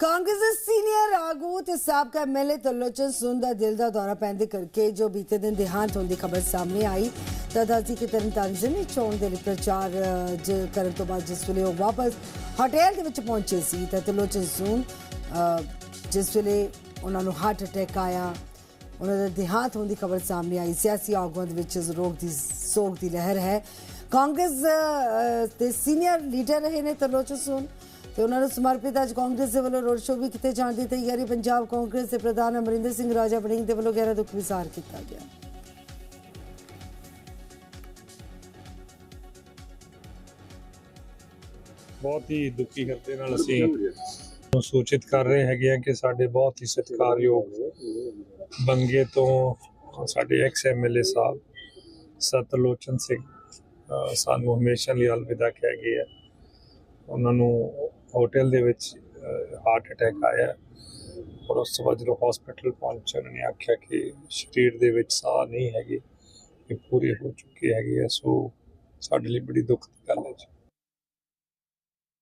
ਕਾਂਗਰਸ ਦੇ ਸੀਨੀਅਰ ਆਗੂ ਤੇ ਸਾਬਕਾ ਐਮਐਲਏ ਤਰਲੋਚਨ ਸੁੰਦ ਦਾ ਦਿਲ ਦਾ ਦੌਰਾ ਪੈਂਦੇ ਕਰਕੇ ਜੋ ਬੀਤੇ ਦਿਨ ਦੇਹਾਂਤ ਹੋਣ ਦੀ ਖਬਰ ਸਾਹਮਣੇ ਆਈ, ਤਾਂ ਦੱਸਦੀ ਕਿ ਤਰਨਤਾਰਨ ਜ਼ਿਲ੍ਹੇ ਚੋਣ ਦੇ ਲਈ ਪ੍ਰਚਾਰ ਜ ਕਰਨ ਤੋਂ ਬਾਅਦ ਜਿਸ ਵੇਲੇ ਉਹ ਵਾਪਸ ਹੋਟਲ ਦੇ ਵਿੱਚ ਪਹੁੰਚੇ ਸੀ, ਤਾਂ ਤਰਲੋਚਨ ਸੁੰਦ ਜਿਸ ਵੇਲੇ ਉਹਨਾਂ ਨੂੰ ਹਾਰਟ ਅਟੈਕ ਆਇਆ, ਉਹਨਾਂ ਦਾ ਦੇਹਾਂਤ ਹੋਣ ਦੀ ਖਬਰ ਸਾਹਮਣੇ ਆਈ। ਸਿਆਸੀ ਆਗੂਆਂ ਦੇ ਵਿੱਚ ਰੋਗ ਦੀ, ਸੋਗ ਦੀ ਲਹਿਰ ਹੈ। ਕਾਂਗਰਸ ਦੇ ਸੀਨੀਅਰ ਲੀਡਰ ਰਹੇ ਨੇ ਤਰਲੋਚਨ ਸੁੰਦ ਤੇ ਉਹਨਾਂ ਨੂੰ ਸਮਰਪਿਤ ਅੱਜ ਕਾਂਗਰਸ ਦੇ ਵੱਲੋਂ ਰੋਡ ਸ਼ੋਅ ਵੀ ਕੀਤੇ ਜਾਣ ਦੀ ਤਿਆਰੀ, ਪੰਜਾਬ ਕਾਂਗਰਸ ਦੇ ਪ੍ਰਧਾਨ ਅਮਰਿੰਦਰ ਸਿੰਘ ਰਾਜਾ ਵੜਿੰਗ ਦੇ ਵੱਲੋਂ ਗਹਿਰਾ ਦੁੱਖ ਵਿਸਾਰ ਕੀਤਾ ਗਿਆ। ਬਹੁਤ ਹੀ ਦੁੱਖੀ ਕਰਦੇ ਨਾਲ ਅਸੀਂ ਨੂੰ ਸੂਚਿਤ ਕਰ ਰਹੇ ਹੈਗੇ ਆ ਕਿ ਸਾਡੇ ਬਹੁਤ ਹੀ ਸਤਿਕਾਰਯੋਗ ਬੰਗੇ ਤੋਂ ਸਾਡੇ ਐਕਸ ਐਮਐਲਏ ਸਾਹਿਬ ਸਤਲੋਚਨ ਸਿੰਘ ਸਾਨੂੰ ਹਮੇਸ਼ਾ ਲਈ ਅਲਵਿਦਾ ਕਹਿ ਗਏ ਆ। ਉਹਨਾਂ ਨੂੰ ਹੋਟਲ ਦੇ ਵਿੱਚ ਹਾਰਟ ਅਟੈਕ ਆਇਆ। ਔਰ ਉਸ ਤੋਂ ਬਾਅਦ ਜਦੋਂ ਹਸਪੀਟਲ ਪਹੁੰਚੇ, ਉਹਨਾਂ ਨੇ ਆਖਿਆ ਕਿ ਸਰੀਰ ਦੇ ਵਿੱਚ ਸਾਹ ਨਹੀਂ ਹੈਗੇ, ਇਹ ਪੂਰੇ ਹੋ ਚੁੱਕੇ ਹੈਗੇ ਆ, ਸੋ ਸਾਡੇ ਲਈ ਬੜੀ ਦੁੱਖ ਦੀ ਗੱਲ ਹੈ ਜੀ।